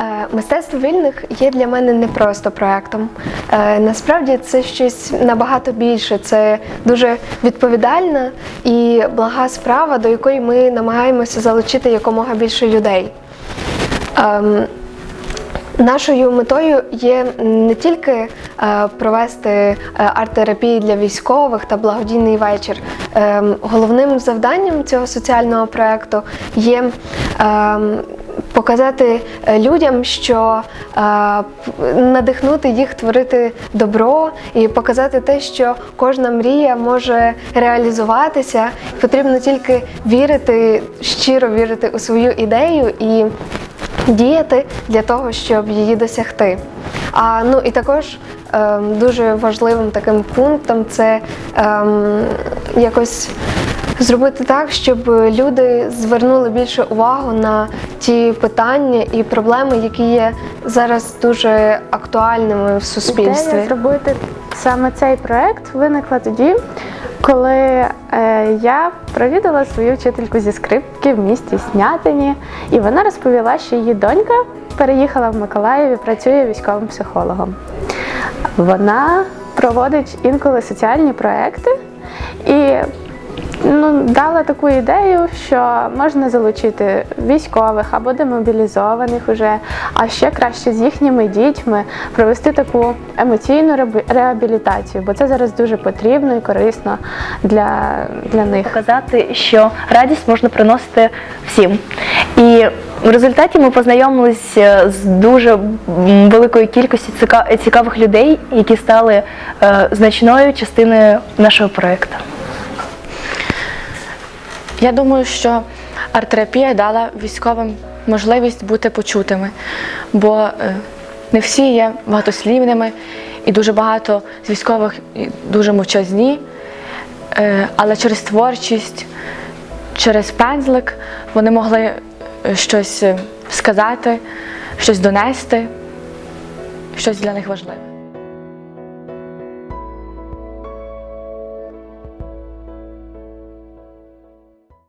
Е, Мистецтво вільних є для мене не просто проектом. Е, Насправді це щось набагато більше. Це дуже відповідальна і блага справа, до якої ми намагаємося залучити якомога більше людей. Ем, Нашою метою є не тільки е, провести арт-терапію для військових та благодійний вечір. Ем, головним завданням цього соціального проекту є ем, показати е, людям, що е, надихнути їх творити добро і показати те, що кожна мрія може реалізуватися. Потрібно тільки вірити, щиро вірити у свою ідею і діяти для того, щоб її досягти. А ну і також ем, дуже важливим таким пунктом це ем, якось зробити так, щоб люди звернули більше увагу на ті питання і проблеми, які є зараз дуже актуальними в суспільстві. Ідея зробити саме цей проект виникла тоді, коли е, я провідала свою вчительку зі скрипки в місті Снятині, і вона розповіла, що її донька переїхала в Миколаїв і працює військовим психологом. Вона проводить інколи соціальні проекти і ну, дала таку ідею, що можна залучити військових або демобілізованих уже, а ще краще з їхніми дітьми провести таку емоційну реабі- реабілітацію, бо це зараз дуже потрібно і корисно для, для них. показати, що радість можна приносити всім. І в результаті ми познайомилися з дуже великою кількістю ціка- цікавих людей, які стали е, значною частиною нашого проєкту. Я думаю, що арт-терапія дала військовим можливість бути почутими, бо е, не всі є багатослівними, і дуже багато з військових дуже мовчазні, Е, але через творчість, через пензлик вони могли е, щось сказати, щось донести, щось для них важливе.